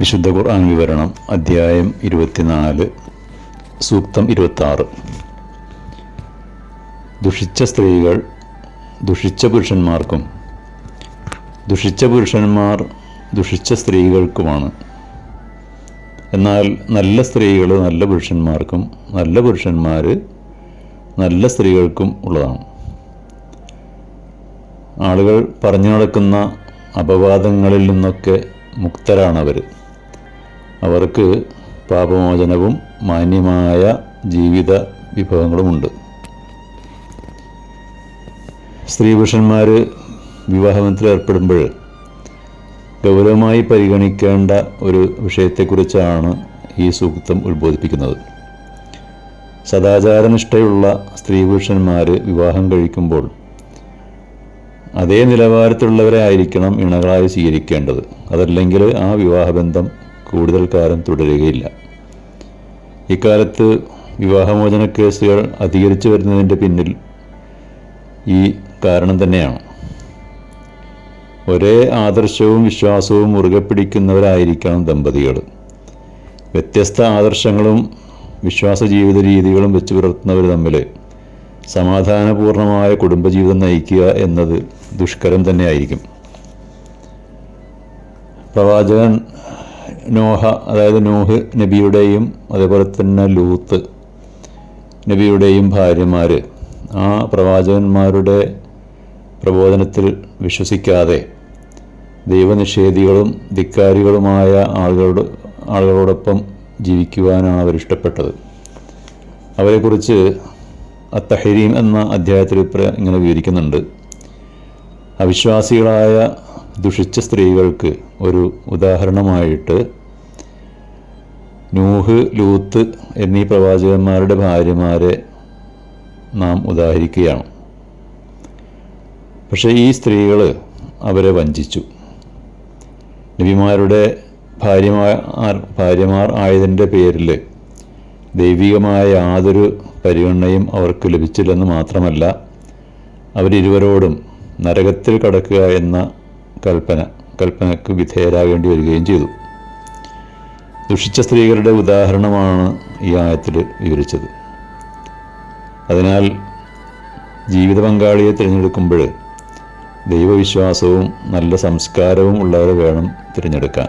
വിശുദ്ധ ഖുർആൻ വിവരണം അധ്യായം ഇരുപത്തിനാല് സൂക്തം ഇരുപത്താറ്. ദുഷിച്ച സ്ത്രീകൾ ദുഷിച്ച പുരുഷന്മാർക്കും ദുഷിച്ച പുരുഷന്മാർ ദുഷിച്ച സ്ത്രീകൾക്കുമാണ്. എന്നാൽ നല്ല സ്ത്രീകൾ നല്ല പുരുഷന്മാർക്കും നല്ല പുരുഷന്മാർ നല്ല സ്ത്രീകൾക്കും ഉള്ളതാണ്. ആളുകൾ പറഞ്ഞു നടക്കുന്ന അപവാദങ്ങളിൽ നിന്നൊക്കെ മുക്തരാണവർ അവർക്ക് പാപമോചനവും മാന്യമായ ജീവിത വിഭവങ്ങളുമുണ്ട്. സ്ത്രീ പുരുഷന്മാർ വിവാഹബന്ധത്തിൽ ഏർപ്പെടുമ്പോൾ ഗൗരവമായി പരിഗണിക്കേണ്ട ഒരു വിഷയത്തെക്കുറിച്ചാണ് ഈ സൂക്തം ഉത്ബോധിപ്പിക്കുന്നത്. സദാചാരനിഷ്ഠയുള്ള സ്ത്രീ പുരുഷന്മാർ വിവാഹം കഴിക്കുമ്പോൾ അതേ നിലവാരത്തിലുള്ളവരെ ആയിരിക്കണം ഇണകളായി സ്വീകരിക്കേണ്ടത്. അതല്ലെങ്കിൽ ആ വിവാഹബന്ധം കൂടുതൽ കാലം തുടരുകയില്ല. ഇക്കാലത്ത് വിവാഹമോചന കേസുകൾ അധികരിച്ചു വരുന്നതിന്റെ പിന്നിൽ ഈ കാരണം തന്നെയാണ്. ഒരേ ആദർശവും വിശ്വാസവും മുറുകെ പിടിക്കുന്നവരായിരിക്കണം ദമ്പതികൾ. വ്യത്യസ്ത ആദർശങ്ങളും വിശ്വാസ ജീവിത രീതികളും വെച്ച് പുലർത്തുന്നവർ തമ്മിൽ സമാധാനപൂർണമായ കുടുംബജീവിതം നയിക്കുക എന്നത് ദുഷ്കരം തന്നെയായിരിക്കും. പ്രവാചകൻ നോഹ അതായത് നോഹ് നബിയുടെയും അതേപോലെ തന്നെ ലൂത്ത് നബിയുടെയും ഭാര്യമാർ ആ പ്രവാചകന്മാരുടെ പ്രബോധനത്തിൽ വിശ്വസിക്കാതെ ദൈവനിഷേധികളും ധിക്കാരികളുമായ ആളുകളോട് ആളുകളോടൊപ്പം ജീവിക്കുവാനാണ് അവരിഷ്ടപ്പെട്ടത്. അവരെക്കുറിച്ച് അത്തഹരീം എന്ന അധ്യായത്തിൽ ഇങ്ങനെ വിവരിക്കുന്നുണ്ട്. അവിശ്വാസികളായ ദുഷിച്ച സ്ത്രീകൾക്ക് ഒരു ഉദാഹരണമായിട്ട് നൂഹ് ലൂത്ത് എന്നീ പ്രവാചകന്മാരുടെ ഭാര്യമാരെ നാം ഉദാഹരിക്കുകയാണ്. പക്ഷേ ഈ സ്ത്രീകൾ അവരെ വഞ്ചിച്ചു. നബിമാരുടെ ഭാര്യമാർ ഭാര്യമാർ ആയതിന്റെ പേരിൽ ദൈവികമായ യാതൊരു പരിഗണനയും അവർക്ക് ലഭിച്ചില്ലെന്ന് മാത്രമല്ല അവരിരുവരോടും നരകത്തിൽ കടക്കുക എന്ന കൽപ്പന കൽപ്പനക്ക് വിധേയരാകേണ്ടി വരികയും ചെയ്തു. ദുഷിച്ച സ്ത്രീകളുടെ ഉദാഹരണമാണ് ഈ ആയത്തിൽ വിവരിച്ചത്. അതിനാൽ ജീവിത പങ്കാളിയെ തിരഞ്ഞെടുക്കുമ്പോൾ ദൈവവിശ്വാസവും നല്ല സംസ്കാരവും ഉള്ളവരെ വേണം തിരഞ്ഞെടുക്കാൻ.